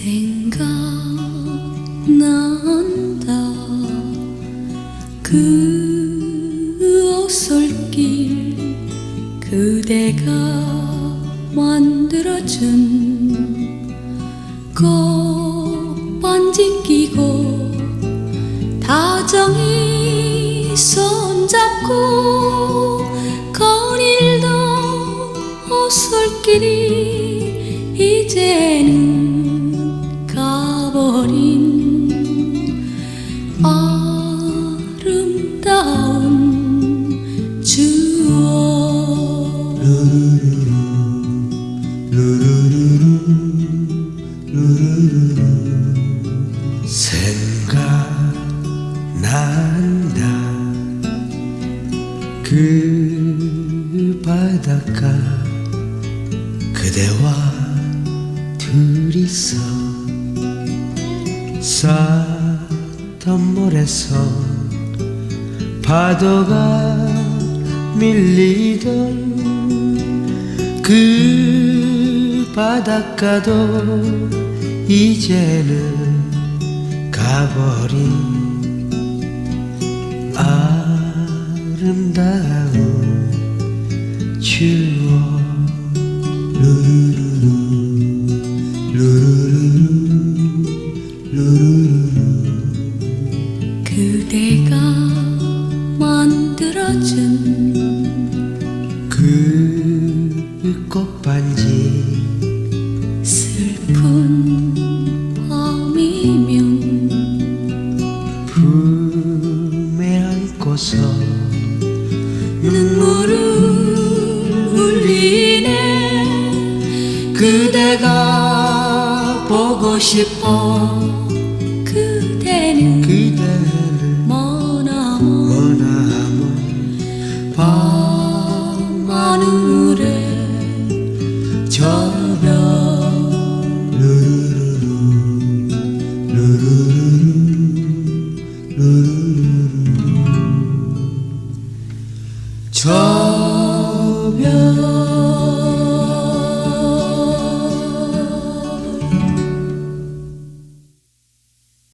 생각난다. 그 어설길 그대가 만들어준 꽃반지 끼고 다정히 손잡고 거닐던 어설길이 이제 그 바닷가 그대와 둘이서 모래서 파도가 밀리던 그 바닷가도 이제는 가버린 아름다운 추억 루루루루 루루루루 루루루루. 그대가 만들어준 그 꽃반지. 슬픈 밤이면 품에 안고서 눈물을 흘리네. 그대가 보고 싶어. 그대는 그대를 머나먼 밤하늘 저변